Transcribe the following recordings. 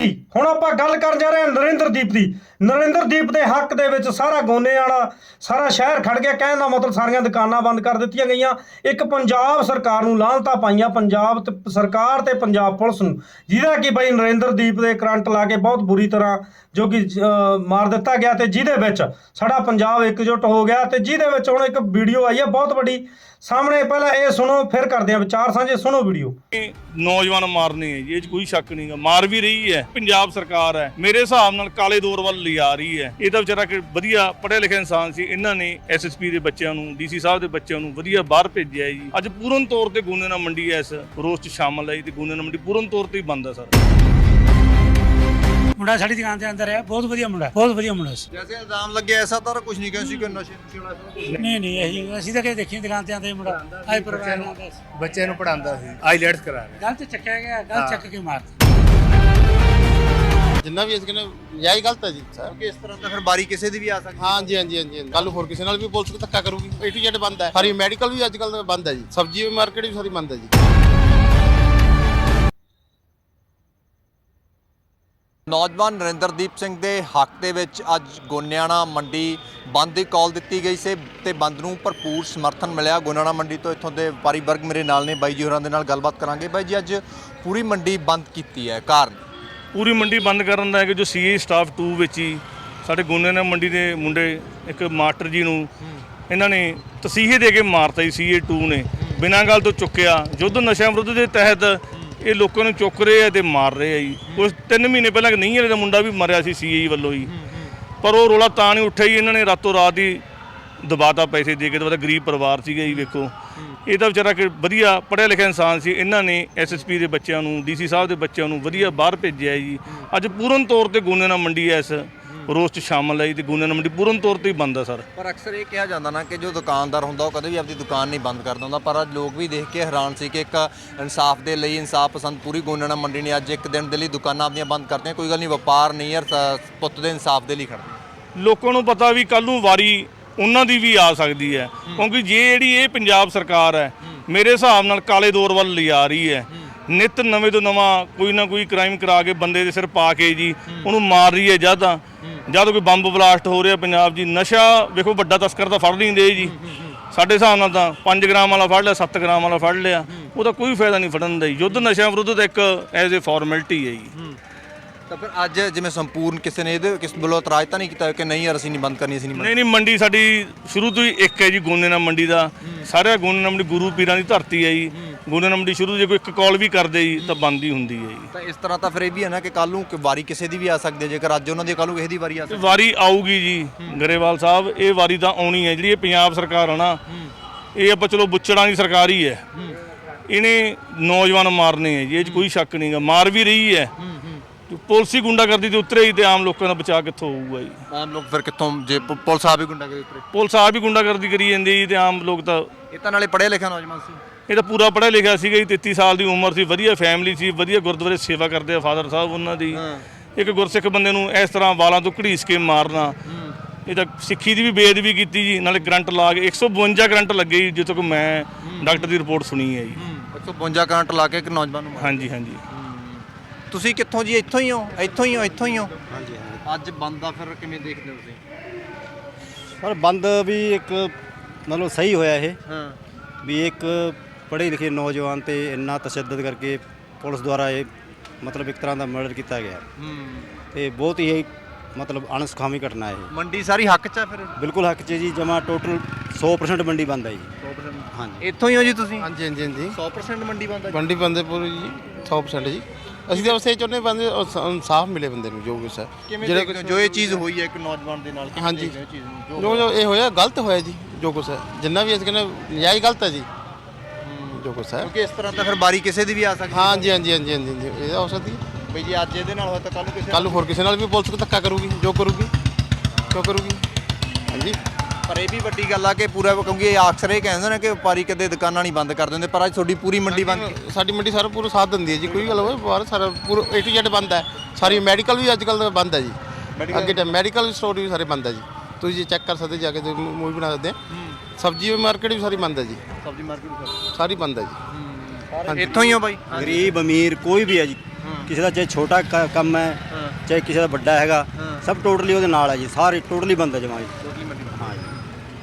ਹੁਣ ਆਪਾਂ ਗੱਲ ਕਰਨ ਜਾ ਰਹੇ ਹਾਂ ਨਰਿੰਦਰਦੀਪ ਦੀ। ਨਰਿੰਦਰਦੀਪ ਦੇ ਹੱਕ ਦੇ ਵਿੱਚ ਸਾਰਾ ਗੋਨੇ ਵਾਲਾ ਸਾਰਾ ਸ਼ਹਿਰ ਖੜ ਗਿਆ। ਕਹਿਣ ਦਾ ਮਤਲਬ ਸਾਰੀਆਂ ਦੁਕਾਨਾਂ ਬੰਦ ਕਰ ਦਿੱਤੀਆਂ ਗਈਆਂ। ਇੱਕ ਪੰਜਾਬ ਸਰਕਾਰ ਨੂੰ ਲਾਹਨਤਾਂ ਪਾਈਆਂ। ਪੰਜਾਬ ਤੇ ਸਰਕਾਰ ਤੇ ਪੰਜਾਬ ਪੁਲਿਸ ਨੂੰ। ਜਿਹਦਾ ਕਿ ਬਈ ਨਰਿੰਦਰਦੀਪ ਦੇ ਕਰੰਟ ਲਾ ਕੇ ਬਹੁਤ ਬੁਰੀ ਤਰ੍ਹਾਂ ਜੋ ਕਿ ਮਾਰ ਦਿੱਤਾ ਗਿਆ ਤੇ ਜਿਹਦੇ ਵਿੱਚ ਸਾਡਾ ਪੰਜਾਬ ਇਕਜੁੱਟ ਹੋ ਗਿਆ ਤੇ ਜਿਹਦੇ ਵਿੱਚ ਹੁਣ ਇੱਕ ਵੀਡੀਓ ਆਈ ਹੈ ਬਹੁਤ ਵੱਡੀ। ਸਾਹਮਣੇ ਪਹਿਲਾਂ ਇਹ ਸੁਣੋ, ਫਿਰ ਕਰਦੇ ਆ ਵਿਚਾਰ ਸਾਂਝੇ, ਸੁਣੋ ਵੀਡੀਓ। ਨੌਜਵਾਨ ਮਾਰਨੇ ਹੈ ਜੀ, ਇਹ 'ਚ ਕੋਈ ਸ਼ੱਕ ਨਹੀਂਗਾ ਮਾਰ ਵੀ ਰਹੀ ਹੈ, ਪੰਜਾਬ ਸਰਕਾਰ ਹੈ। ਮੇਰੇ ਹਿਸਾਬ ਨਾਲ ਕਾਲੇ ਦੌਰ ਵੱਲ ਲਿਆ ਰਹੀ ਹੈ। ਇਹ ਤਾਂ ਵਿਚਾਰਾ ਕਿ ਵਧੀਆ ਪੜ੍ਹਿਆ ਲਿਖਿਆ ਇਨਸਾਨ ਸੀ। ਇਹਨਾਂ ਨੇ ਐਸਐਸਪੀ ਦੇ ਬੱਚਿਆਂ ਨੂੰ ਡੀਸੀ ਸਾਹਿਬ ਦੇ ਬੱਚਿਆਂ ਨੂੰ ਵਧੀਆ ਬਾਹਰ ਭੇਜਿਆ ਜੀ। ਅੱਜ ਪੂਰਨ ਤੌਰ ਤੇ ਗੂਨੇ ਨਾਲ ਮੰਡੀ ਇਸ ਰੋਸ 'ਚ ਸ਼ਾਮਲ ਹੈ ਜੀ ਤੇ ਗੂਨੇ ਨਾਲ ਮੰਡੀ ਪੂਰਨ ਤੌਰ ਤੇ ਹੀ ਬੰਦ ਹੈ ਸਰ। ਮੁੰਡਾ ਸਾਡੀ ਦੁਕਾਨ ਦੇ ਅੰਦਰ ਹੈ ਬਹੁਤ ਵਧੀਆ ਮੁੰਡਾ ਬਹੁਤ ਵਧੀਆ ਮੁੰਡਾ ਸੀ। ਜੈਸੇ ਇਲਜ਼ਾਮ ਲੱਗੇ ਐਸਾ ਤਾਂ ਕੁਝ ਨਹੀਂ ਕਿਹਾ ਸੀ ਕਿ ਨਸ਼ੇ ਨਹੀਂ ਨਹੀਂ ਅਸੀਂ ਅਸੀਂ ਤਾਂ ਕਦੇ ਦੇਖੀ ਦੁਕਾਨ ਤੇ ਆਂਦੇ ਮੁੰਡਾ ਆਈ ਪਰਿਵਾਰ ਨਾਲ ਆਉਂਦਾ ਸੀ। ਬੱਚੇ ਨੂੰ ਪੜਾਉਂਦਾ ਸੀ ਆਈਲੈਟਸ ਕਰਾ ਰਿਹਾ। ਗਲਤ ਚੱਕਿਆ ਗਿਆ ਗਲਤ ਚੱਕ ਕੇ ਮਾਰ ਜਿੰਨਾ ਵੀ ਅਸੀਂ ਕਹਿੰਦੇ ਜਾਈ ਗਲਤ ਹੈ ਜੀ। ਸਰ ਕਿ ਇਸ ਤਰ੍ਹਾਂ ਤਾਂ ਫਿਰ ਬਾਰੀ ਕਿਸੇ ਦੀ ਵੀ ਆ ਸਕਦੀ ਹਾਂਜੀ ਹਾਂਜੀ ਹਾਂਜੀ ਕੱਲ ਨੂੰ ਹੋਰ ਕਿਸੇ ਨਾਲ ਵੀ ਪੁਲਿਸ ਧੱਕਾ ਕਰੂਗੀ। ਏ ਟੂ ਜ਼ੈਡ ਬੰਦ ਹੈ। ਸਾਰੀ ਮੈਡੀਕਲ ਵੀ ਅੱਜ ਕੱਲ ਬੰਦ ਹੈ ਜੀ। ਸਬਜ਼ੀ ਮਾਰਕੀਟ ਵੀ ਸਾਰੀ ਬੰਦ ਹੈ ਜੀ। ਨੌਜਵਾਨ ਨਰਿੰਦਰਦੀਪ ਸਿੰਘ ਦੇ ਹੱਕ ਦੇ ਵਿੱਚ ਅੱਜ ਗੋਨਿਆਣਾ ਮੰਡੀ ਬੰਦ ਦੀ ਕਾਲ ਦਿੱਤੀ ਗਈ ਸੀ ਤੇ ਬੰਦ ਨੂੰ ਭਰਪੂਰ ਸਮਰਥਨ ਮਿਲਿਆ। ਗੋਨਿਆਣਾ ਮੰਡੀ ਤੋਂ ਇੱਥੋਂ ਦੇ ਵਪਾਰੀ ਵਰਗ ਮੇਰੇ ਨਾਲ ਨੇ, ਬਾਈ ਜੀ ਹੋਰਾਂ ਦੇ ਨਾਲ ਗੱਲਬਾਤ ਕਰਾਂਗੇ। ਬਾਈ ਜੀ, ਅੱਜ ਪੂਰੀ ਮੰਡੀ ਬੰਦ ਕੀਤੀ ਹੈ, ਕਾਰਨ? ਪੂਰੀ ਮੰਡੀ ਬੰਦ ਕਰਨ ਦਾ ਹੈ ਕਿ ਜੋ ਸੀਏ ਸਟਾਫ 2 ਵਿੱਚ ਹੀ ਸਾਡੇ ਗੋਨਿਆਣਾ ਮੰਡੀ ਦੇ ਮੁੰਡੇ, ਇੱਕ ਮਾਸਟਰ ਜੀ ਨੂੰ ਇਹਨਾਂ ਨੇ ਤਸੀਹੇ ਦੇ ਕੇ ਮਾਰਤਾ ਜੀ, ਸੀਏ 2 ਨੇ। ਬਿਨਾਂ ਗੱਲ ਤੋਂ ਚੁੱਕਿਆ। ਯੁੱਧ ਨਸ਼ਾ ਵਿਰੁੱਧ ਦੇ ਤਹਿਤ ਇਹ ਲੋਕਾਂ ਨੂੰ ਚੁੱਕ ਰਹੇ ਆ ਤੇ ਮਾਰ ਰਹੇ ਆ ਜੀ। ਕੁਝ 3 ਮਹੀਨੇ ਪਹਿਲਾਂ ਨਹੀਂ ਵਾਲੇ ਦਾ ਮੁੰਡਾ ਵੀ ਮਰਿਆ ਸੀ ਸੀਏ ਵੱਲੋਂ ਜੀ। ਪਰ ਉਹ ਰੋਲਾ ਤਾਂ ਨਹੀਂ ਉੱਠਿਆ ਜੀ ਇਹਨਾਂ ਨੇ ਰਾਤੋਂ ਰਾਤ ਹੀ ਦਬਾਤਾ ਪੈਸੇ ਦੇ ਕੇ ਦਬਾਤਾ ਗਰੀਬ ਪਰਿਵਾਰ ਸੀਗਾ ਜੀ ਵੇਖੋ। ਇਹ ਤਾਂ ਵਿਚਾਰਾ ਕਿ ਵਧੀਆ ਪੜ੍ਹਿਆ ਲਿਖਿਆ ਇਨਸਾਨ ਸੀ। ਇਹਨਾਂ ਨੇ ਐਸਐਸਪੀ ਦੇ ਬੱਚਿਆਂ ਨੂੰ ਡੀਸੀ ਸਾਹਿਬ ਦੇ ਬੱਚਿਆਂ ਨੂੰ ਵਧੀਆ ਬਾਹਰ ਭੇਜਿਆ ਜੀ। ਅੱਜ ਪੂਰਨ ਤੌਰ ਤੇ ਗੂਨੇ ਨਾਲ ਮੰਡੀ ਐਸ ਰੋਸ 'ਚ ਸ਼ਾਮਲ ਹੈ ਜੀ ਤੇ ਗੂਨੇ ਨਾਲ ਮੰਡੀ ਪੂਰਨ ਤੌਰ ਤੇ ਹੀ ਬੰਦ ਹੈ ਸਰ। ਪਰ ਅਕਸਰ ਇਹ ਕਿਹਾ ਜਾਂਦਾ ਨਾ ਕਿ ਜੋ ਦੁਕਾਨਦਾਰ ਹੁੰਦਾ ਉਹ ਕਦੇ ਵੀ ਆਪਣੀ ਦੁਕਾਨ ਨਹੀਂ ਬੰਦ ਕਰਦਾ ਹੁੰਦਾ ਪਰ ਅੱਜ ਲੋਕ ਵੀ ਦੇਖ ਕੇ ਹੈਰਾਨ ਸੀ ਕਿ ਇੱਕ ਇਨਸਾਫ ਦੇ ਲਈ ਇਨਸਾਫ ਪਸੰਦ ਪੂਰੀ ਗੋਨਣਾ ਮੰਡੀ ਨੇ ਅੱਜ ਇੱਕ ਦਿਨ ਦੇ ਲਈ ਦੁਕਾਨਾਂ ਆਪਣੀਆਂ ਬੰਦ ਕਰਤੀਆਂ ਕੋਈ ਗੱਲ ਨਹੀਂ ਵਪਾਰ ਨਹੀਂ ਯਾਰ ਸ- ਪੁੱਤ ਦੇ ਇਨਸਾਫ ਦੇ ਲਈ ਖੜਦੇ ਲੋਕਾਂ ਨੂੰ ਪਤਾ ਵੀ ਕੱਲ ਨੂੰ ਵਾਰੀ ਉਹਨਾਂ ਦੀ ਵੀ ਆ ਸਕਦੀ ਹੈ ਕਿਉਂਕਿ ਜੇ ਜਿਹੜੀ ਇਹ ਪੰਜਾਬ ਸਰਕਾਰ ਹੈ ਮੇਰੇ ਹਿਸਾਬ ਨਾਲ ਕਾਲੇ ਦੌਰ ਵੱਲ ਲਿਆ ਰਹੀ ਹੈ ਨਿਤ ਨਵੇਂ ਤੋਂ ਨਵਾਂ ਕੋਈ ਨਾ ਕੋਈ ਕ੍ਰਾਈਮ ਕਰਾ ਕੇ ਬੰਦੇ ਦੇ ਸਿਰ ਪਾ ਕੇ ਜੀ ਉਹਨੂੰ ਮਾਰ ਰਹੀ ਹੈ ਜਦ ਤਾਂ ਜਦ ਕੋਈ ਬੰਬ ਬਲਾਸਟ ਹੋ ਰਿਹਾ ਪੰਜਾਬ ਜੀ ਨਸ਼ਾ ਵੇਖੋ ਵੱਡਾ ਤਸਕਰ ਤਾਂ ਫੜ ਨਹੀਂ ਦੇ ਜੀ। ਸਾਡੇ ਹਿਸਾਬ ਨਾਲ ਤਾਂ 5 ਗ੍ਰਾਮ ਵਾਲਾ ਫੜ ਲਿਆ 7 ਗ੍ਰਾਮ ਵਾਲਾ ਫੜ ਲਿਆ। ਉਹਦਾ ਕੋਈ ਫਾਇਦਾ ਨਹੀਂ ਫੜਨ ਦਾ ਜੀ। ਯੁੱਧ ਨਸ਼ਿਆਂ ਵਿਰੁੱਧ ਤਾਂ ਇੱਕ ਐਜ਼ ਅ ਫਾਰਮੈਲਿਟੀ ਹੈ ਜੀ। ਤਾਂ ਫਿਰ ਅੱਜ ਜਿਵੇਂ ਸੰਪੂਰਨ ਕਿਸੇ ਨੇ ਇਹਦੇ ਕਿਸ ਵੱਲੋਂ ਇਤਰਾਜ਼ ਤਾਂ ਨਹੀਂ ਕੀਤਾ ਕਿ ਨਹੀਂ ਯਾਰ ਅਸੀਂ ਨਹੀਂ ਬੰਦ ਕਰਨੀ ਅਸੀਂ ਨਹੀਂ ਨਹੀਂ ਨਹੀਂ ਮੰਡੀ ਸਾਡੀ ਸ਼ੁਰੂ ਤੋਂ ਹੀ ਇੱਕ ਹੈ ਜੀ ਗੋਨੇ ਨਾਲ ਮੰਡੀ ਦਾ। ਸਾਰੇ ਗੋਨੇ ਨਾਲ ਮੰਡੀ ਗੁਰੂ ਪੀਰਾਂ ਦੀ ਧਰਤੀ ਹੈ ਜੀ। ਗੋਨੇ ਨਾਲ ਮੰਡੀ ਸ਼ੁਰੂ ਤੋਂ ਜੇ ਕੋਈ ਇੱਕ ਕਾਲ ਵੀ ਕਰਦੇ ਜੀ ਤਾਂ ਬੰਦ ਹੀ ਹੁੰਦੀ ਹੈ ਜੀ। ਤਾਂ ਇਸ ਤਰ੍ਹਾਂ ਤਾਂ ਫਿਰ ਇਹ ਵੀ ਹੈ ਨਾ ਕਿ ਕੱਲ ਨੂੰ ਕਿ ਵਾਰੀ ਕਿਸੇ ਦੀ ਵੀ ਆ ਸਕਦੀ ਹੈ। ਜੇਕਰ ਅੱਜ ਉਹਨਾਂ ਦੀ ਕੱਲ ਨੂੰ ਕਿਸੇ ਦੀ ਵਾਰੀ ਆ ਸਕਦੀ ਵਾਰੀ ਆਊਗੀ ਜੀ ਗਰੇਵਾਲ ਸਾਹਿਬ ਇਹ ਵਾਰੀ ਤਾਂ ਆਉਣੀ ਹੈ। ਜਿਹੜੀ ਇਹ ਪੰਜਾਬ ਸਰਕਾਰ ਆ ਨਾ ਇਹ ਆਪਾਂ ਚਲੋ ਬੁੱਚੜਾਂ ਦੀ ਸਰਕਾਰ ਹੀ ਹੈ। ਇਹਨੇ ਨੌਜਵਾਨ ਮਾਰਨੇ ਹੈ ਜੀ ਇਹ 'ਚ ਕੋਈ ਸ਼ੱਕ ਨਹੀਂਗਾ ਮਾਰ ਵੀ ਰਹੀ ਹੈ। ਪੁਲਿਸੀ ਗੁੰਡਾਗਰਦੀ ਤੇ ਉਤਰੇ ਹੀ ਤੇ ਆਮ ਲੋਕਾਂ ਦਾ ਬਚਾਅ ਕਿੱਥੋਂ ਹੋਊਗਾ ਜੀ? ਆਮ ਲੋਕ ਫਿਰ ਕਿੱਥੋਂ ਜੇ ਪ- ਪੁਲਿਸ ਆ ਵੀ ਗੁੰਡਾ ਕਰੇ ਉਤਰੇ? ਪੁਲਿਸ ਆਪ ਹੀ ਗੁੰਡਾਗਰਦੀ ਕਰੀ ਜਾਂਦੀ ਜੀ ਤੇ ਆਮ ਲੋਕ ਤਾਂ ਇਹ ਤਾਂ ਨਾਲੇ ਪੜ੍ਹੇ ਲਿਖਿਆ ਨੌਜਵਾਨ ਸੀ। ਇਹ ਤਾਂ ਪੂਰਾ ਪੜ੍ਹਿਆ ਲਿਖਿਆ ਸੀਗਾ ਜੀ 33 ਸਾਲ ਦੀ ਉਮਰ ਸੀ ਵਧੀਆ ਫੈਮਿਲੀ ਸੀ ਵਧੀਆ ਗੁਰਦੁਆਰੇ ਸੇਵਾ ਕਰਦੇ ਆ ਫਾਦਰ ਸਾਹਿਬ ਉਹਨਾਂ ਦੀ। ਇੱਕ ਗੁਰਸਿੱਖ ਬੰਦੇ ਨੂੰ ਇਸ ਤਰ੍ਹਾਂ ਵਾਲਾਂ ਤੋਂ ਘੜੀਸ ਕੇ ਮਾਰਨਾ। ਇਹ ਤਾਂ ਸਿੱਖੀ ਦੀ ਵੀ ਬੇਅਦਬੀ ਕੀਤੀ ਜੀ ਨਾਲੇ ਕਰੰਟ ਲਾ ਕੇ 152 ਕਰੰਟ ਲੱਗੇ ਜੀ ਜਿੱਥੋਂ ਤੱਕ ਮੈਂ ਡਾਕਟਰ ਦੀ ਰਿਪੋਰਟ ਸੁਣੀ ਹੈ ਜੀ। 152 ਕਰੰਟ ਲਾ ਕੇ ਇੱਕ ਨੌਜਵਾਨ ਨੂੰ ਮਾਰਿਆ। ਹਾਂਜੀ ਹਾਂਜੀ। ਤੁਸੀਂ ਕਿੱਥੋਂ ਜੀ? ਇੱਥੋਂ ਹੀ ਹੋ? ਇੱਥੋਂ ਹੀ ਹੋ? ਇੱਥੋਂ ਹੀ ਹੋ? ਹਾਂਜੀ ਅੱਜ ਬੰਦ ਆ ਫਿਰ ਕਿਵੇਂ ਦੇਖਦੇ ਹੋ ਤੁਸੀਂ? ਪਰ ਬੰਦ ਵੀ ਇੱਕ ਮਤਲਬ ਸਹੀ ਹੋਇਆ ਇਹ। ਹਾਂ। ਵੀ ਇੱਕ ਪੜ੍ਹੇ ਲਿਖੇ ਨੌਜਵਾਨ ਤੇ ਇੰਨਾ ਤਸ਼ੱਦਦ ਕਰਕੇ ਪੁਲਿਸ ਦੁਆਰਾ ਇਹ ਮਤਲਬ ਇੱਕ ਤਰ੍ਹਾਂ ਦਾ ਮਰਡਰ ਕੀਤਾ ਗਿਆ। ਹੂੰ। ਤੇ ਬਹੁਤ ਹੀ ਇਹ ਮਤਲਬ ਅਣਸੁਖਾਵੀ ਘਟਨਾ ਹੈ ਇਹ। ਮੰਡੀ ਸਾਰੀ ਹੱਕ ਚ ਆ ਫਿਰ? ਬਿਲਕੁਲ ਹੱਕ 'ਚ ਜੀ ਜਮਾ ਟੋਟਲ 100% ਮੰਡੀ ਬੰਦ ਹੈ ਜੀ। ਹਾਂਜੀ। ਇੱਥੋਂ ਹੀ ਹੋ ਜੀ ਤੁਸੀਂ? ਹਾਂਜੀ ਹਾਂਜੀ ਹਾਂਜੀ। 100% ਮੰਡੀ ਬੰਦ ਆ ਮੰਡੀ ਬੰਦੇ ਪੂਰੀ ਜੀ 100% ਜੀ। ਅਸੀਂ ਤਾਂ ਉਸੇ ਚਾਹੁੰਦੇ ਬੰਦੇ ਇਨਸਾਫ ਮਿਲੇ ਬੰਦੇ ਨੂੰ ਜੋ ਕੁਛ ਹੈ। ਕਿਵੇਂ ਦੇਖਦੇ ਹੋ ਜੋ ਇਹ ਚੀਜ਼ ਹੋਈ ਹੈ ਇੱਕ ਨੌਜਵਾਨ ਦੇ ਨਾਲ ਕਿਵੇਂ ਹਾਂਜੀ। ਦੇਖਦੇ ਹੋ ਇਹ ਚੀਜ਼ ਨੂੰ ਜੋ ਜੋ ਇਹ ਹੋਇਆ ਗਲਤ ਹੋਇਆ ਜੀ ਜੋ ਕੁਛ ਹੈ। ਜਿੰਨਾ ਵੀ ਅਸੀਂ ਕਹਿੰਦੇ ਜਾਈ ਗਲਤ ਹੈ ਜੀ। ਜੋ ਕੁਛ ਹੈ। ਕਿਉਂਕਿ ਇਸ ਤਰ੍ਹਾਂ ਤਾਂ ਫਿਰ ਬਾਰੀ ਕਿਸੇ ਦੀ ਵੀ ਆ ਸਕਦੀ ਹੈ। ਹਾਂਜੀ ਹਾਂਜੀ ਹਾਂਜੀ ਹਾਂਜੀ ਹਾਂਜੀ ਇਹ ਹੋ ਸਕਦੀ ਹੈ। ਬਈ ਜੀ ਅੱਜ ਇਹਦੇ ਨਾਲ ਹੋਇਆ ਤਾਂ ਕੱਲ ਨੂੰ ਕਿਸੇ ਕੱਲ ਨੂੰ ਹੋਰ ਕਿਸੇ ਨਾਲ ਵੀ ਪੁਲਿਸ ਧੱਕਾ ਕਰੂਗੀ ਜੋ ਕਰੂਗੀ ਕਿਉਂ ਕਰੂਗੀ। ਹਾਂਜੀ। ਪਰ ਇਹ ਵੀ ਵੱਡੀ ਗੱਲ ਆ ਕਿ ਪੂਰਾ ਕਿਉਂਕਿ ਇਹ ਅਕਸਰ ਇਹ ਕਹਿੰਦੇ ਨੇ ਕਿ ਵਪਾਰੀ ਕਦੇ ਦੁਕਾਨਾਂ ਨਹੀਂ ਬੰਦ ਕਰ ਦਿੰਦੇ ਪਰ ਅੱਜ ਤੁਹਾਡੀ ਪੂਰੀ ਮੰਡੀ ਬੰਦ ਸਾਡੀ ਮੰਡੀ ਸਾਰਾ ਪੂਰਾ ਸਾਥ ਦਿੰਦੀ ਹੈ ਜੀ ਕੋਈ ਗੱਲ ਹੋਵੇ ਬਾਹਰ ਸਾਰਾ ਪੂਰਾ ਏ ਟੂ ਜ਼ੈਡ ਬੰਦ ਹੈ। ਸਾਰੀ ਮੈਡੀਕਲ ਵੀ ਅੱਜ ਕੱਲ ਬੰਦ ਹੈ ਜੀ। ਅੱਗੇ ਤਾਂ ਮੈਡੀਕਲ ਸਟੋਰ ਵੀ ਸਾਰੇ ਬੰਦ ਹੈ ਜੀ। ਤੁਸੀਂ ਜੇ ਚੈੱਕ ਕਰ ਸਕਦੇ ਜਾ ਕੇ ਮੂਵੀ ਬਣਾ ਸਕਦੇ ਸਬਜ਼ੀ ਮਾਰਕੀਟ ਵੀ ਸਾਰੀ ਬੰਦ ਹੈ ਜੀ। ਸਬਜ਼ੀ ਮਾਰਕੀਟ ਸਾਰੀ ਬੰਦ ਹੈ। ਜੀ। ਇੱਥੋਂ ਹੀ ਹੋ ਬਾਈ? ਗਰੀਬ ਅਮੀਰ ਕੋਈ ਵੀ ਹੈ ਜੀ। ਕਿਸੇ ਦਾ ਚਾਹੇ ਛੋਟਾ ਕੰਮ ਹੈ ਚਾਹੇ ਕਿਸੇ ਦਾ ਵੱਡਾ ਹੈਗਾ ਸਭ ਟੋਟਲੀ ਉਹਦੇ ਨਾਲ ਹੈ ਜੀ। ਸਾਰੇ ਟੋਟਲੀ ਬੰਦਾ ਜਮਾ ਹਾਂ ਜੀ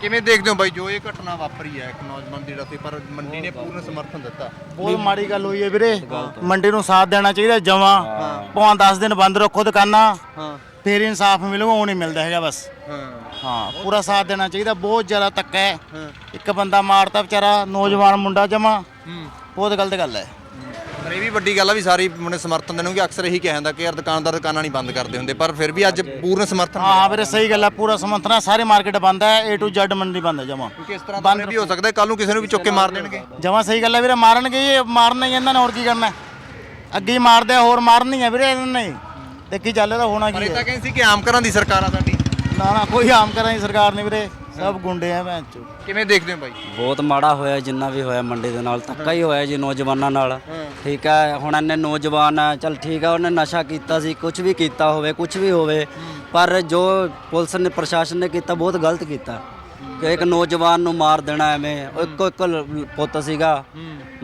ਕਿਵੇਂ ਦੇਖਦੇ ਹੋ ਬਾਈ ਜੋ ਇਹ ਘਟਨਾ ਵਾਪਰੀ ਹੈ ਇੱਕ ਨੌਜਵਾਨ ਦੀ ਜਿਹੜਾ ਸੀ ਪਰ ਮੰਡੀ ਨੇ ਪੂਰਨ ਸਮਰਥਨ ਦਿੱਤਾ। ਬਹੁਤ ਮਾੜੀ ਗੱਲ ਹੋਈ ਹੈ ਵੀਰੇ। ਮੰਡੀ ਨੂੰ ਸਾਥ ਦੇਣਾ ਚਾਹੀਦਾ ਜਮਾਂ। ਭਾਵੇਂ 10 ਦਿਨ ਬੰਦ ਰੱਖੋ ਦੁਕਾਨਾਂ। ਹਾਂ। ਫੇਰ ਇਨਸਾਫ ਮਿਲੂਗਾ ਉਹ ਨਹੀਂ ਮਿਲਦਾ ਹੈਗਾ ਬਸ। ਹਾਂ। ਹਾਂ ਪੂਰਾ ਸਾਥ ਦੇਣਾ ਚਾਹੀਦਾ ਬਹੁਤ ਜ਼ਿਆਦਾ ਧੱਕਾ ਹੈ। ਇੱਕ ਬੰਦਾ ਮਾਰਤਾ ਵਿਚਾਰਾ ਨੌਜਵਾਨ ਮੁੰਡਾ ਜਮਾ। ਬਹੁਤ ਗਲਤ ਗੱਲ ਹੈ। ਇਹ ਵੀ ਵੱਡੀ ਗੱਲ ਆ ਵੀ ਸਾਰੀ ਮੁੰਡੇ ਸਮਰਥਨ ਦੇਣਗੇ। ਅਕਸਰ ਇਹੀ ਕਿਹਾ ਜਾਂਦਾ ਕਿ ਯਾਰ ਦੁਕਾਨਦਾਰ ਦੁਕਾਨਾਂ ਨਹੀਂ ਬੰਦ ਕਰਦੇ ਹੁੰਦੇ ਪਰ ਫਿਰ ਵੀ ਅੱਜ ਪੂਰਨ ਸਮਰਥਨ ਹਾਂ ਹਾਂ ਵੀਰੇ ਸਹੀ ਗੱਲ ਹੈ ਪੂਰਾ ਸਮਰਥਨ ਸਾਰੀ ਮਾਰਕੀਟ ਬੰਦ ਹੈ A to Z ਮੰਡੀ ਬੰਦ ਹੈ ਜਮਾ। ਕਿਉਂਕਿ ਇਸ ਤਰ੍ਹਾਂ ਦਾ ਵੀ ਹੋ ਸਕਦਾ ਕੱਲ ਨੂੰ ਕਿਸੇ ਨੂੰ ਵੀ ਚੁੱਕ ਕੇ ਮਾਰ ਦੇਣਗੇ। ਜਮਾ ਸਹੀ ਗੱਲ ਹੈ ਵੀਰੇ ਮਾਰਨਗੇ ਹੀ, ਇਹ ਮਾਰਨਾ ਹੀ ਇਹਨਾਂ ਨੇ ਹੋਰ ਕੀ ਕਰਨਾ? ਅੱਗੇ ਹੀ ਮਾਰਦੇ ਆ, ਹੋਰ ਮਾਰਨੀ ਹੈ ਵੀਰੇ ਇਹਨਾਂ ਨੇ। ਤੇ ਕੀ ਚੱਲ ਰਿਹਾ ਹੋਣਾ ਪਰ ਕੀ ਇਹ ਤਾਂ ਹੈ ਕਹਿੰਦੇ ਸੀ ਕਿ ਆਮ ਘਰਾਂ ਦੀ ਸਰਕਾਰ ਆ ਸਾਡੀ ਨਾ ਨਾ ਕੋਈ ਆਮ ਕਰਾਂ ਦੀ ਸਰਕਾਰ ਨਹੀਂ ਵੀਰੇ ਸਭ ਗੁੰਡੇ ਆ ਭੈਣ ਚੋ ਕਿਵੇਂ ਦੇਖਦੇ ਹੋ ਬਾਈ? ਬਹੁਤ ਮਾੜਾ ਹੋਇਆ ਜਿੰਨਾ ਵੀ ਹੋਇਆ ਮੰਡੀ ਦੇ ਨਾਲ ਧੱਕਾ ਹੀ ਹੋਇਆ ਜੀ ਨੌਜਵਾਨਾਂ ਨਾਲ। ਠੀਕ ਹੈ ਹੁਣ ਇਹਨੇ ਨੌਜਵਾਨ ਹੈ ਚਲ ਠੀਕ ਹੈ ਉਹਨੇ ਨਸ਼ਾ ਕੀਤਾ ਸੀ ਕੁਝ ਵੀ ਕੀਤਾ ਹੋਵੇ ਕੁਝ ਵੀ ਹੋਵੇ ਪਰ ਜੋ ਪੁਲਿਸ ਨੇ ਪ੍ਰਸ਼ਾਸਨ ਨੇ ਕੀਤਾ ਬਹੁਤ ਗਲਤ ਕੀਤਾ। ਕਿ ਇੱਕ ਨੌਜਵਾਨ ਨੂੰ ਮਾਰ ਦੇਣਾ ਐਵੇਂ ਉਹ ਇੱਕੋ ਇੱਕ ਪੁੱਤ ਸੀਗਾ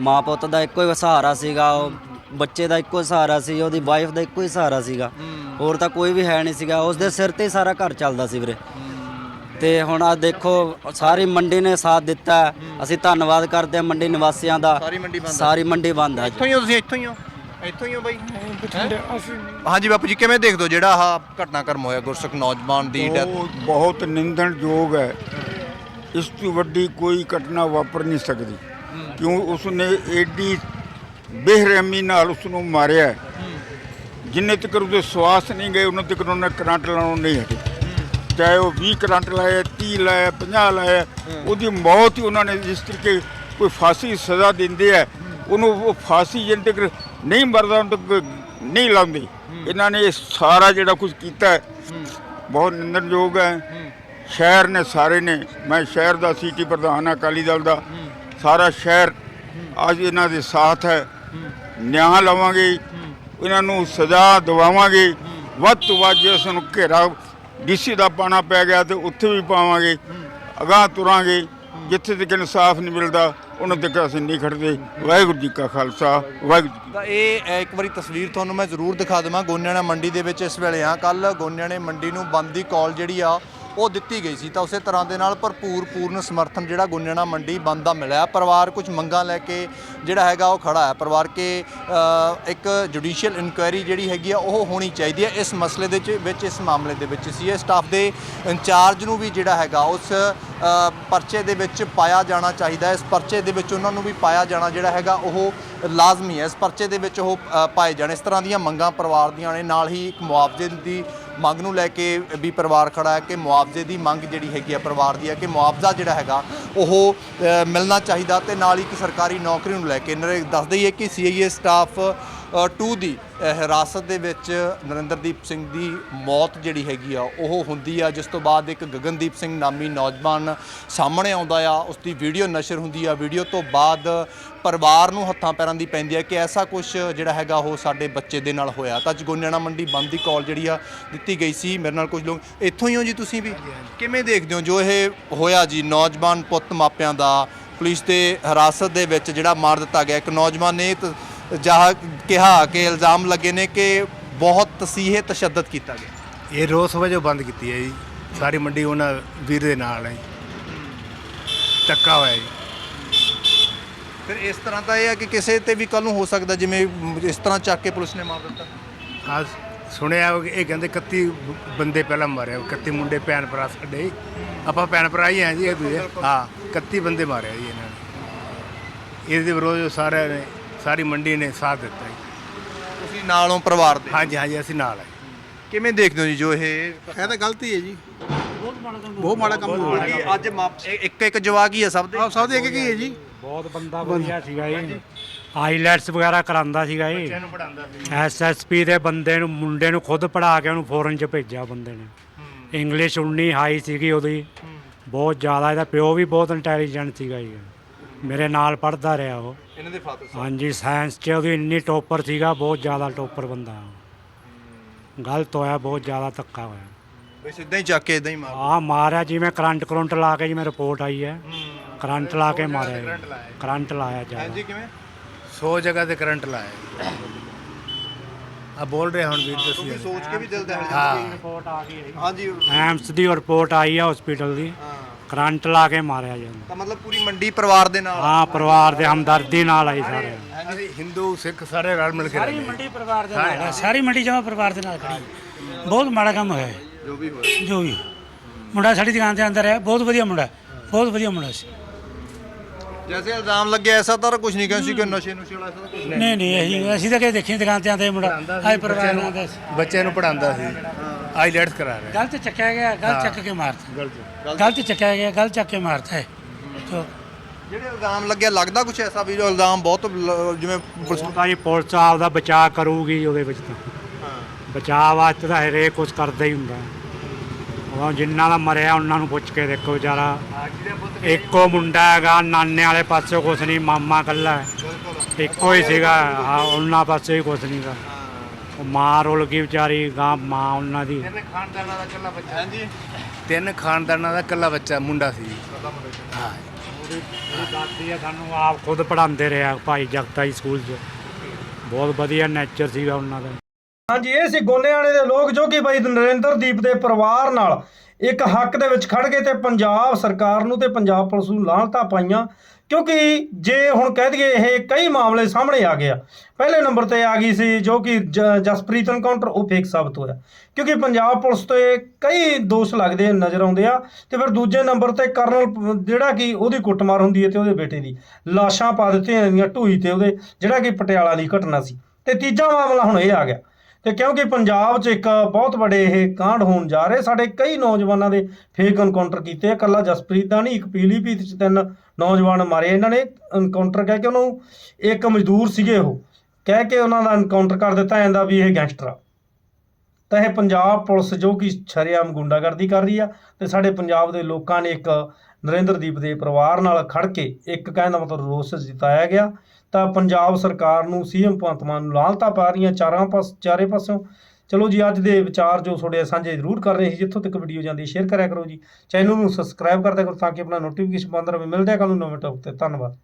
ਮਾਂ ਪੁੱਤ ਦਾ ਇੱਕੋ ਹੀ ਸਹਾਰਾ ਸੀਗਾ ਉਹ ਬੱਚੇ ਦਾ ਇੱਕੋ ਹੀ ਸਹਾਰਾ ਸੀ ਉਹਦੀ ਵਾਈਫ ਦਾ ਇੱਕੋ ਹੀ ਸਹਾਰਾ ਸੀਗਾ। ਹੋਰ ਤਾਂ ਕੋਈ ਵੀ ਹੈ ਨਹੀਂ ਸੀਗਾ ਉਸ ਦੇ ਸਿਰ ਤੇ ਹੀ ਸਾਰਾ ਘਰ ਚੱਲਦਾ ਸੀ ਵੀਰੇ। ਤੇ ਹੁਣ ਆ ਦੇਖੋ ਸਾਰੀ ਮੰਡੀ ਨੇ ਸਾਥ ਦਿੱਤਾ। ਹੈ। ਅਸੀਂ ਧੰਨਵਾਦ ਕਰਦੇ ਹਾਂ ਮੰਡੀ ਨਿਵਾਸੀਆਂ ਦਾ। ਸਾਰੀ ਮੰਡੀ ਬੰਦ ਆ। ਸਾਰੀ ਮੰਡੀ ਬੰਦ ਹੈ ਜੀ। ਇੱਥੋਂ ਹੀ ਹੋ ਤੁਸੀਂ ਇੱਥੋਂ ਹੀ ਹੋ? ਇੱਥੋਂ ਹੀ ਹੋ ਬਾਈ? ਹਾਂਜੀ ਬਾਪੂ ਜੀ ਕਿਵੇਂ ਦੇਖਦੇ ਹੋ ਜਿਹੜਾ ਆਹ ਘਟਨਾਕ੍ਰਮ ਹੋਇਆ ਗੁਰਸਿੱਖ ਨੌਜਵਾਨ ਦੀ ਡੈਥ ਬਹੁਤ ਬਹੁਤ ਨਿੰਦਣਯੋਗ ਹੈ। ਇਸ ਤੋਂ ਵੱਡੀ ਕੋਈ ਘਟਨਾ ਵਾਪਰ ਨਹੀਂ ਸਕਦੀ। ਕਿਉਂ? ਉਸ ਨੇ ਏਡੀ ਬੇਰਹਿਮੀ ਨਾਲ ਉਸ ਨੂੰ ਮਾਰਿਆ। ਹੈ। ਜਿੰਨੇ ਤੱਕ ਉਹਦੇ ਸਵਾਸ ਨਹੀਂ ਗਏ ਉਹਨਾਂ ਤੱਕ ਉਹਨੇ ਕਰੰਟ ਲਾਉਣੋਂ ਨਹੀਂ ਹਟੇ। ਚਾਹੇ ਉਹ 20 ਕਰੰਟ ਲਾਏ 30 ਲਾਏ 50 ਲਾਏ ਉਹਦੀ ਮੌਤ ਹੀ ਉਹਨਾਂ ਨੇ ਜਿਸ ਤਰੀਕੇ ਕੋਈ ਫਾਂਸੀ ਸਜ਼ਾ ਦਿੰਦੇ ਆ ਉਹਨੂੰ ਉਹ ਫਾਂਸੀ ਜਿੰਨ ਤੱਕ ਨਹੀਂ ਮਰਦਾ ਉਹਨਾਂ ਤੱਕ ਨਹੀਂ ਲਾਉਂਦੇ। ਇਹਨਾਂ ਨੇ ਇਹ ਸਾਰਾ ਜਿਹੜਾ ਕੁਝ ਕੀਤਾ ਬਹੁਤ ਨਿੰਦਣਯੋਗ ਹੈ। ਸ਼ਹਿਰ ਨੇ ਸਾਰੇ ਨੇ ਮੈਂ ਸ਼ਹਿਰ ਦਾ ਸੀਟੀ ਪ੍ਰਧਾਨ ਹਾਂ ਅਕਾਲੀ ਦਲ ਦਾ ਸਾਰਾ ਸ਼ਹਿਰ ਅੱਜ ਇਹਨਾਂ ਦੇ ਸਾਥ ਹੈ। ਨਿਆਂ ਲਵਾਂਗੇ ਇਹਨਾਂ ਨੂੰ ਸਜ਼ਾ ਦਿਵਾਵਾਂਗੇ। ਵੱਧ ਤੋਂ ਵੱਧ ਜੇ ਉਸ ਨੂੰ ਘੇਰਾ ਡੀਸੀ ਦਾ ਪਾਣਾ ਪੈ ਗਿਆ ਤੇ ਉੱਥੇ ਵੀ ਪਾਵਾਂਗੇ, ਅਗਾਹ ਤੁਰਾਂਗੇ, ਜਿੱਥੇ ਤੱਕ ਇਨਸਾਫ ਨਹੀਂ ਮਿਲਦਾ, ਉਹਨਾਂ ਤੱਕ ਅਸੀਂ ਨਹੀਂ ਖੜਦੇ ਵਾਹਿਗੁਰੂ ਜੀ ਕਾ ਖਾਲਸਾ, ਵਾਹਿਗੁਰੂ ਜੀ ਤਾਂ ਇਹ ਇੱਕ ਵਾਰੀ ਤਸਵੀਰ ਤੁਹਾਨੂੰ ਮੈਂ ਜ਼ਰੂਰ ਦਿਖਾ ਦੇਵਾਂ, ਗੋਨਿਆਣਾ ਮੰਡੀ ਦੇ ਵਿੱਚ ਇਸ ਵੇਲੇ ਆ ਕੱਲ ਗੋਨਿਆਣੇ ਮੰਡੀ ਨੂੰ ਬੰਦ ਦੀ ਕਾਲ ਜਿਹੜੀ ਆ ਉਹ ਦਿੱਤੀ ਗਈ ਸੀ ਤਾਂ ਉਸੇ ਤਰ੍ਹਾਂ ਦੇ ਨਾਲ ਭਰਪੂਰ ਪੂਰਨ ਸਮਰਥਨ ਜਿਹੜਾ ਗੋਨਿਆਣਾ ਮੰਡੀ ਬੰਦ ਦਾ ਮਿਲਿਆ। ਪਰਿਵਾਰ ਕੁਝ ਮੰਗਾਂ ਲੈ ਕੇ ਜਿਹੜਾ ਹੈਗਾ ਉਹ ਖੜਾ ਹੈ। ਪਰਿਵਾਰ ਕੇ ਇੱਕ ਜੁਡੀਸ਼ੀਅਲ ਇਨਕੁਆਇਰੀ ਜਿਹੜੀ ਹੈਗੀ ਆ ਉਹ ਹੋਣੀ ਚਾਹੀਦੀ ਹੈ। ਇਸ ਮਸਲੇ ਦੇ ਚ- ਵਿੱਚ, ਇਸ ਮਾਮਲੇ ਦੇ ਵਿੱਚ ਸੀਏ ਸਟਾਫ ਦੇ ਇੰਚਾਰਜ ਨੂੰ ਵੀ ਜਿਹੜਾ ਹੈਗਾ ਉਸ ਪਰਚੇ ਦੇ ਵਿੱਚ ਪਾਇਆ ਜਾਣਾ ਚਾਹੀਦਾ ਹੈ। ਇਸ ਪਰਚੇ ਦੇ ਵਿੱਚ ਉਹਨਾਂ ਨੂੰ ਵੀ ਪਾਇਆ ਜਾਣਾ ਜਿਹੜਾ ਹੈਗਾ ਉਹ ਲਾਜ਼ਮੀ ਹੈ। ਇਸ ਪਰਚੇ ਦੇ ਵਿੱਚ ਉਹ ਪਾਏ ਜਾਣ। ਇਸ ਤਰ੍ਹਾਂ ਦੀਆਂ ਮੰਗਾਂ ਪਰਿਵਾਰ ਦੀਆਂ ਨੇ। ਨਾਲ ਹੀ ਇੱਕ ਮੁਆਵਜ਼ੇ ਦੀ ਮੰਗ ਨੂੰ ਲੈ ਕੇ ਵੀ ਪਰਿਵਾਰ ਖੜਾ ਹੈ ਕਿ ਮੁਆਵਜ਼ੇ ਦੀ ਮੰਗ ਜਿਹੜੀ ਹੈਗੀ ਆ ਪਰਿਵਾਰ ਦੀ ਹੈ ਕਿ ਮੁਆਵਜ਼ਾ ਜਿਹੜਾ ਹੈਗਾ ਉਹ ਮਿਲਣਾ ਚਾਹੀਦਾ ਤੇ ਨਾਲ ਹੀ ਇੱਕ ਸਰਕਾਰੀ ਨੌਕਰੀ ਨੂੰ ਲੈ ਕੇ। ਨਰੇ ਦੱਸ ਦਈਏ ਕਿ ਸੀਆਈਏ ਸਟਾਫ 2 ਦੀ ਹਿਰਾਸਤ ਦੇ ਵਿੱਚ ਨਰਿੰਦਰਦੀਪ ਸਿੰਘ ਦੀ ਮੌਤ ਜਿਹੜੀ ਹੈਗੀ ਆ ਉਹ ਹੁੰਦੀ ਆ ਜਿਸ ਤੋਂ ਬਾਅਦ ਇੱਕ ਗਗਨਦੀਪ ਸਿੰਘ ਨਾਮੀ ਨੌਜਵਾਨ ਸਾਹਮਣੇ ਆਉਂਦਾ ਆ ਉਸ ਦੀ ਵੀਡੀਓ ਨਸ਼ਰ ਹੁੰਦੀ ਆ ਵੀਡੀਓ ਤੋਂ ਬਾਅਦ ਪਰਿਵਾਰ ਨੂੰ ਹੱਥਾਂ ਪੈਰਾਂ ਦੀ ਪੈਂਦੀ ਹੈ ਕਿ ਐਸਾ ਕੁਝ ਜਿਹੜਾ ਹੈਗਾ ਉਹ ਸਾਡੇ ਬੱਚੇ ਦੇ ਨਾਲ ਹੋਇਆ। ਤਾਂ ਅੱਜ ਗੋਨਿਆਣਾ ਮੰਡੀ ਬੰਦ ਦੀ ਕਾਲ ਜਿਹੜੀ ਆ ਦਿੱਤੀ ਗਈ ਸੀ ਮੇਰੇ ਨਾਲ ਕੁਝ ਲੋਕ ਇੱਥੋਂ ਹੀ ਹੋ ਜੀ ਤੁਸੀਂ ਵੀ? ਕਿਵੇਂ ਦੇਖਦੇ ਹੋ ਜੋ ਇਹ ਹੋਇਆ ਜੀ ਨੌਜਵਾਨ ਪੁੱਤ ਮਾਪਿਆਂ ਦਾ? ਪੁਲਿਸ ਦੇ ਹਿਰਾਸਤ ਦੇ ਵਿੱਚ ਜਿਹੜਾ ਮਾਰ ਦਿੱਤਾ ਗਿਆ ਇੱਕ ਨੌਜਵਾਨ ਨੇ ਤ- ਜਾਹ ਕਿਹਾ ਕਿ ਇਲਜ਼ਾਮ ਲੱਗੇ ਨੇ ਕਿ ਬਹੁਤ ਤਸੀਹੇ ਤਸ਼ੱਦਦ ਕੀਤਾ ਗਿਆ। ਇਹ ਰੋਸ ਵਜੋਂ ਬੰਦ ਕੀਤੀ ਹੈ ਜੀ। ਸਾਰੀ ਮੰਡੀ ਉਹਨਾਂ ਵੀਰ ਦੇ ਨਾਲ ਹੈ ਧੱਕਾ ਹੋਇਆ ਜੀ। ਫਿਰ ਇਸ ਤਰ੍ਹਾਂ ਤਾਂ ਇਹ ਹੈ ਕਿ ਕਿਸੇ ਤੇ ਵੀ ਕੱਲ ਨੂੰ ਹੋ ਸਕਦਾ ਜਿਵੇਂ ਇਸ ਤਰ੍ਹਾਂ ਚੱਕ ਕੇ ਪੁਲਿਸ ਨੇ ਮਾਰ ਦਿੱਤਾ। ਆ ਸੁਣਿਆ ਉਹ ਇਹ ਕਹਿੰਦੇ 31 ਬ- ਬੰਦੇ ਪਹਿਲਾਂ ਮਾਰੇ 31 ਮੁੰਡੇ ਭੈਣ ਭਰਾ ਸਾਡੇ ਆਪਾਂ ਭੈਣ ਭਰਾ ਹੀ ਹਾਂ ਜੀ ਇਹ ਦੂਜੇ। ਹਾਂ 31 ਬੰਦੇ ਮਾਰੇ ਜੀ ਇਹਨਾਂ ਨੇ। ਇਹਦੇ ਵਿਰੋਧ ਸਾਰੇ ਨੇ ਸਾਰੀ ਮੰਡੀ ਨੇ ਸਾਥ ਦਿੱਤਾ ਜੀ। ਤੁਸੀਂ ਨਾਲੋਂ ਪਰਿਵਾਰ ਦੇ ਹਾਂਜੀ ਹਾਂਜੀ ਅਸੀਂ ਨਾਲ ਹੈ ਕਿਵੇਂ ਦੇਖਦੇ ਹੋ ਜੀ ਜੋ ਇਹ ਇਹ ਤਾਂ ਗਲਤੀ ਹੈ ਜੀ। ਬਹੁਤ ਮਾੜਾ ਕੰਮ ਹੋਇਆ। ਕਿ ਅੱਜ ਮਾਪ- ਇਹ ਇੱਕ ਇੱਕ ਜਵਾਕ ਹੀ ਹੈ ਸਭ ਦੇ। ਸਭ ਦੇ ਇੱਕ ਕੀ ਹੈ ਜੀ। ਬਹੁਤ ਬੰਦਾ ਵਧੀਆ ਸੀਗਾ ਇਹ ਆਈਲੈਟਸ ਵਗੈਰਾ ਕਰਾਉਂਦਾ ਸੀਗਾ ਇਹ ਐਸਐਸਪੀ ਦੇ ਬੰਦੇ ਨੂੰ ਮੁੰਡੇ ਨੂੰ ਖੁਦ ਪੜਾ ਕੇ ਉਹਨੂੰ ਫੋਰਨ ਚ ਭੇਜਿਆ ਬੰਦੇ ਨੇ। ਇੰਗਲਿਸ਼ 19 ਹਾਈ ਸੀਗੀ ਉਹਦੀ। ਬਹੁਤ ਜ਼ਿਆਦਾ ਇਹਦਾ ਪਿਓ ਵੀ ਬਹੁਤ ਇੰਟੈਲੀਜੈਂਟ ਸੀਗਾ ਜੀ। ਮੇਰੇ ਨਾਲ ਪੜਦਾ ਰਿਹਾ ਉਹ। ਇਹਨਾਂ ਦੇ ਫਾਦਰ ਹਾਂਜੀ ਸਾਇੰਸ 'ਚ ਉਹਦੀ ਇੰਨੀ ਟੋਪਰ ਸੀਗਾ ਬਹੁਤ ਜ਼ਿਆਦਾ ਟੋਪਰ ਬੰਦਾ ਉਹ। ਗਲਤ ਹੋਇਆ ਬਹੁਤ ਜ਼ਿਆਦਾ ਧੱਕਾ ਹੋਇਆ। ਬਈ ਸਿੱਧਾ ਹੀ ਚੱਕ ਕੇ ਇਦਾਂ ਹੀ ਮਾਰ ਆ ਮਾਰਿਆ ਜਿਵੇਂ ਕਰੰਟ ਕਰੰਟ ਲਾ ਕੇ ਜਿਵੇਂ ਰਿਪੋਰਟ ਆਈ ਹੈ। ਕਰੰਟ ਲਾ ਕੇ ਮਾਰਿਆ ਜੀ। ਕਰੰਟ ਲਾਇਆ ਜ਼ਿਆਦਾ। ਹਾਂਜੀ ਕਿਵੇਂ? 100 ਜਗ੍ਹਾ ਤੇ ਕਰੰਟ ਲਾਇਆ ਆ ਬੋਲ ਰਹੇ ਹੁਣ ਵੀਰ ਤੁਸੀਂ ਸੋਚ ਕੇ ਵੀ ਦਿਲ ਦਹਿਲ ਹਾਂ। ਰਿਪੋਰਟ ਆ ਗਈ ਹੈ ਹਾਂਜੀ। ਐਮਸ ਦੀ ਰਿਪੋਰਟ ਆਈ ਹੈ ਹਸਪੀਟਲ ਦੀ। ਕਰੰਟ ਲਾ ਕੇ ਮਾਰਿਆ ਜਾਂਦਾ ਤਾਂ ਮਤਲਬ ਪੂਰੀ ਮੰਡੀ ਪਰਿਵਾਰ ਦੇ ਨਾਲ? ਹਾਂ ਪਰਿਵਾਰ ਦੇ ਹਮਦਰਦੀ ਨਾਲ ਆਈ ਸਾਰੇ। ਹਿੰਦੂ ਸਿੱਖ ਸਾਰੇ ਰਲ ਮਿਲ ਕੇ ਸਾਰੀ ਮੰਡੀ ਪਰਿਵਾਰ ਦੇ ਨਾਲ ਹੈ ਸਾਰੀ ਮੰਡੀ ਜਮਾ ਪਰਿਵਾਰ ਦੇ ਨਾਲ ਖੜੀ ਹੈ। ਬਹੁਤ ਮਾੜਾ ਕੰਮ ਹੋਇਆ ਹੈ, ਜੋ ਵੀ ਹੋਇਆ। ਜੋ ਵੀ। ਮੁੰਡਾ ਸਾਡੀ ਦੁਕਾਨ ਦੇ ਅੰਦਰ ਹੈ। ਬਹੁਤ ਵਧੀਆ ਮੁੰਡਾ ਬਹੁਤ ਵਧੀਆ ਮੁੰਡਾ ਸੀ। ਜੈਸੇ ਇਲਜ਼ਾਮ ਲੱਗਿਆ ਐਸਾ ਤਾਂ ਕੁਝ ਨਹੀਂ ਕਹਿੰਦੇ ਸੀ ਕਿ ਨਸ਼ੇ ਨੁਸ਼ੇ ਵਾਲਾ ਐਸਾ ਤਾਂ ਕੁਝ ਨਹੀਂ। ਨਹੀਂ ਅਸੀਂ ਅਸੀਂ ਤਾਂ ਕਦੇ ਦੇਖੀ ਦੁਕਾਨ ਤੇ ਆਂਦੇ ਮੁੰਡਾ। ਆਏ ਪਰਿਵਾਰ ਨਾਲ ਸੀ। ਬੱਚਿਆਂ ਨੂੰ ਪੜਾਉਂਦਾ ਸੀ। ਆਈਲੈਟਸ ਕਰਾ ਰਿਹਾ ਗਲਤ ਚੱਕਿਆ ਗਿਆ ਗਲਤ ਚੱਕ ਕੇ ਮਾਰਤਾ ਗਲਤ ਗਲਤ ਚੱਕਿਆ ਗਿਆ ਗਲਤ ਚੱਕ ਕੇ ਮਾਰਤਾ ਹੈ ਜਿਹੜੇ ਇਲਜ਼ਾਮ ਲੱਗਿਆ ਲੱਗਦਾ ਕੁਝ ਐਸਾ ਵੀ ਜੋ ਇਲਜ਼ਾਮ ਬਹੁਤ ਲ- ਜਿਵੇਂ ਪੁਲਿਸ- ਉਹ ਤਾਂ ਜੀ ਪੁਲਿਸ ਆਪਦਾ ਬਚਾਅ ਕਰੂਗੀ ਉਹਦੇ ਵਿੱਚ ਤਾਂ। ਬਚਾਅ ਵਾਸਤੇ ਤਾਂ ਹਰੇਕ ਕੁਝ ਕਰਦਾ ਹੀ ਹੁੰਦਾ। ਉਹ ਜਿੰਨਾਂ ਦਾ ਮਰਿਆ ਉਹਨਾਂ ਨੂੰ ਪੁੱਛ ਕੇ ਦੇਖੋ ਵਿਚਾਰਾ। ਇੱਕੋ ਮੁੰਡਾ ਹੈਗਾ ਨਾਨੇ ਵਾਲੇ ਪਾਸੇ ਕੁਛ ਨਹੀਂ ਮਾਮਾ ਕੱਲਾ ਹੈ। ਇੱਕੋ ਹੀ ਸੀਗਾ। ਹਾਂ ਉਹਨਾਂ ਪਾਸੇ ਵੀ ਕੁਛ ਨਹੀਂਗਾ ਉਹ ਮਾਂ ਰੁਲ ਗਈ ਵਿਚਾਰੀ ਗਾਂ ਮਾਂ ਉਹਨਾਂ ਦੀ। ਤਿੰਨ ਖਾਨਦਾਨਾਂ ਦਾ ਇਕੱਲਾ ਬੱਚਾ। ਹਾਂਜੀ। ਤਿੰਨ ਖਾਨਦਾਨਾਂ ਦਾ ਇਕੱਲਾ ਬੱਚਾ ਮੁੰਡਾ ਸੀ। ਹਾਂ। ਦਾਦੀ ਆ ਸਾਨੂੰ ਆਪ ਖੁਦ ਪੜਾਉਂਦੇ ਰਿਹਾ ਭਾਈ ਜਗਤਾ ਜੀ ਸਕੂਲ 'ਚ। ਬਹੁਤ ਵਧੀਆ ਨੇਚਰ ਸੀਗਾ ਉਹਨਾਂ ਦਾ। ਹਾਂਜੀ ਇਹ ਸੀ ਗੋਨੇਆਣੇ ਦੇ ਲੋਕ ਜੋ ਕਿ ਬਾਈ ਨਰਿੰਦਰਦੀਪ ਦੇ ਪਰਿਵਾਰ ਨਾਲ ਇੱਕ ਹੱਕ ਦੇ ਵਿੱਚ ਖੜ ਗਏ ਤੇ ਪੰਜਾਬ ਸਰਕਾਰ ਨੂੰ ਤੇ ਪੰਜਾਬ ਪੁਲਿਸ ਨੂੰ ਲਾਹਣਤਾਂ ਪਾਈਆਂ। ਕਿਉਂਕਿ ਜੇ ਹੁਣ ਕਹਿ ਦਈਏ ਇਹ ਕਈ ਮਾਮਲੇ ਸਾਹਮਣੇ ਆ ਗਏ ਆ। ਪਹਿਲੇ ਨੰਬਰ ਤੇ ਆ ਗਈ ਸੀ ਜੋ ਕਿ ਜਸਪ੍ਰੀਤ ਐਨਕਾਊਂਟਰ ਉਹ ਫੇਕ ਸਾਬਤ ਹੋਇਆ। ਕਿਉਂਕਿ ਪੰਜਾਬ ਪੁਲਿਸ ਤੇ ਕਈ ਦੋਸ਼ ਲੱਗਦੇ ਨਜ਼ਰ ਆਉਂਦੇ ਆ ਤੇ ਫਿਰ ਦੂਜੇ ਨੰਬਰ ਤੇ ਕਰਨਲ ਜਿਹੜਾ ਕਿ ਉਹਦੀ ਕੁੱਟਮਾਰ ਹੁੰਦੀ ਹੈ ਤੇ ਉਹਦੇ ਬੇਟੇ ਦੀ। ਲਾਸ਼ਾਂ ਪਾ ਦਿੱਤੀਆਂ ਜਾਂਦੀਆਂ ਢੂਈ ਤੇ ਉਹਦੇ, ਜਿਹੜਾ ਕਿ ਪਟਿਆਲਾ ਦੀ ਘਟਨਾ ਸੀ। ਤੇ ਤੀਜਾ ਮਾਮਲਾ ਹੁਣ ਇਹ ਆ ਗਿਆ। ਤੇ ਕਿਉਂਕਿ ਪੰਜਾਬ 'ਚ ਇੱਕ ਬਹੁਤ ਵੱਡੇ ਇਹ ਕਾਂਡ ਹੋਣ ਜਾ ਰਹੇ, ਸਾਡੇ ਕਈ ਨੌਜਵਾਨਾਂ ਦੇ ਫੇਕ ਐਨਕਾਊਂਟਰ ਕੀਤੇ ਆ। ਕੱਲਾ ਜਸਪ੍ਰੀਤ ਦਾ ਨਹੀਂ, ਇੱਕ ਪੀਲੀਭੀਤ 'ਚ ਤਿੰਨ ਨੌਜਵਾਨ ਮਾਰੇ ਇਹਨਾਂ ਨੇ ਐਨਕਾਊਂਟਰ ਕਹਿ ਕੇ ਉਹਨੂੰ, ਇੱਕ ਮਜ਼ਦੂਰ ਸੀਗੇ ਉਹ, ਕਹਿ ਕੇ ਉਹਨਾਂ ਦਾ ਐਨਕਾਊਂਟਰ ਕਰ ਦਿੱਤਾ ਜਾਂਦਾ ਵੀ ਇਹ ਗੈਂਗਸਟਰ ਆ। ਤਾਂ ਇਹ ਪੰਜਾਬ ਪੁਲਿਸ ਜੋ ਕਿ ਸ਼ਰੇਆਮ ਗੁੰਡਾਗਰਦੀ ਕਰ ਰਹੀ ਆ, ਤੇ ਸਾਡੇ ਪੰਜਾਬ ਦੇ ਲੋਕਾਂ ਨੇ ਇੱਕ ਨਰਿੰਦਰਦੀਪ ਦੇ ਪਰਿਵਾਰ ਨਾਲ ਖੜ ਕੇ ਇੱਕ ਕਹਿਣ ਦਾ ਮਤਲਬ ਰੋਸ ਜਿਤਾਇਆ ਗਿਆ। ਤਾਂ ਪੰਜਾਬ ਸਰਕਾਰ ਨੂੰ ਸੀਐਮ ਭਗਵੰਤ ਮਾਨ ਨੂੰ ਲਾਲਤਾ ਪਾ ਰਹੀਆਂ ਚਾਰਾਂ ਪਾਸ, ਚਾਰੇ ਪਾਸੋਂ ਚਲੋ ਜੀ, ਅੱਜ ਦੇ ਵਿਚਾਰ ਜੋ ਤੁਹਾਡੇ ਸਾਂਝੇ ਜ਼ਰੂਰ ਕਰ ਰਹੇ ਸੀ, ਜਿੱਥੋਂ ਤੱਕ ਵੀਡੀਓ ਜਾਂਦੀ ਸ਼ੇਅਰ ਕਰਿਆ ਕਰੋ ਜੀ। ਚੈਨਲ ਨੂੰ ਸਬਸਕ੍ਰਾਈਬ ਕਰਦਿਆ ਕਰੋ ਤਾਂ ਕਿ ਆਪਣਾ ਨੋਟੀਫਿਕੇਸ਼ਨ ਬੰਦ ਰਹੇ। ਮਿਲਦੇ ਆ ਕੱਲ ਨੂੰ ਨਵੇਂ ਟੌਪ ਤੇ। ਧੰਨਵਾਦ।